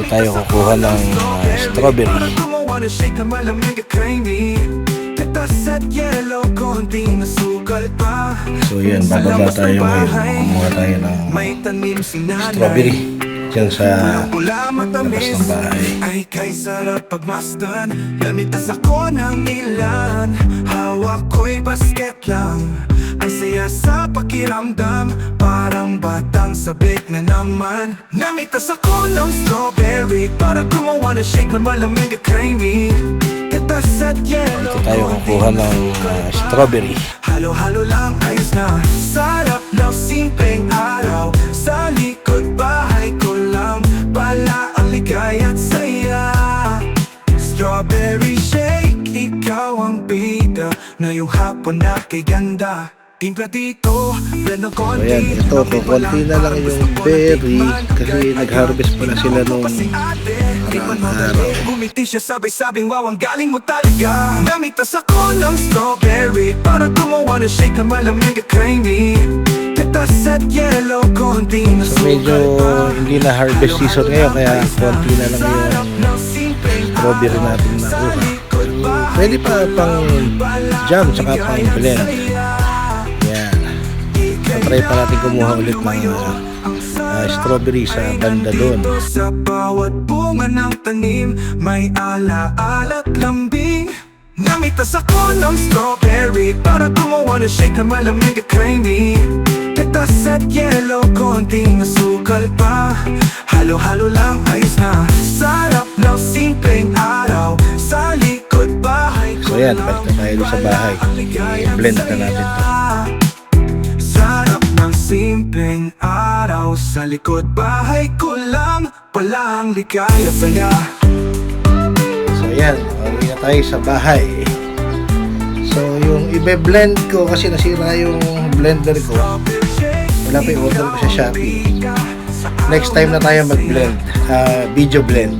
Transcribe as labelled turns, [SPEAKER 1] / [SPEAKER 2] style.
[SPEAKER 1] Dito tayo kukuha ng uh, strawberry.
[SPEAKER 2] Pa
[SPEAKER 1] So yan,
[SPEAKER 2] Sa
[SPEAKER 1] bababa tayo ngayon. Kumuha tayo ng strawberry. Diyan sa labas ng bahay.
[SPEAKER 2] Ay kay sarap pagmasdan Namitas ako ng ilan Hawak ko'y lang Ang saya sa pakiramdam Parang batang sabik na naman. Namitas ako ng strawberry Para gumawa na shake na malamig at creamy. Kitas at yellow
[SPEAKER 1] Dito tayo kukuha ng uh, strawberry.
[SPEAKER 2] Halo-halo lang ayos na. Sarap ng simpleng araw. Sa likod bahay ko lang. Pala ang ligay at saya. Strawberry shake Ikaw ang bida. Ngayong hapon na kay ganda Timpla dito, blend ng konti
[SPEAKER 1] yan, ito, kukunti na lang yung berry kasi nag-harvest pa na sila nung araw.
[SPEAKER 2] dali Gumiti siya sabay-sabing wow ang galing mo talaga. Namitas ako ng strawberry Para gumawa ng shake na malamig at creamy. Pitas at yellow, konting
[SPEAKER 1] So medyo hindi na harvest season ngayon kaya konti na lang yung strawberry natin nakuha. So, pwede pa pang jam tsaka pang blend. Try pa natin kumuha ulit ng uh, strawberry sa banda doon.
[SPEAKER 2] Sa bawat bunga ng tanim May ala-ala't lambing Namitas ako ng strawberry Para gumawa ng shake na malamig at creamy Pitas at yellow, konting asukal pa Halo-halo lang, ayos na Sarap ng simpleng araw Sa likod bahay ko
[SPEAKER 1] So yan, balik na tayo sa bahay. I-blend na natin to.
[SPEAKER 2] Simpleng araw Sa likod bahay ko lang Pala ang ligaya saya
[SPEAKER 1] So yan, uwi na tayo sa bahay. So yung ibe-blend ko kasi nasira yung blender ko. Wala pa yung order ko sa Shopee. Next time na tayo mag-blend, ah, video blend.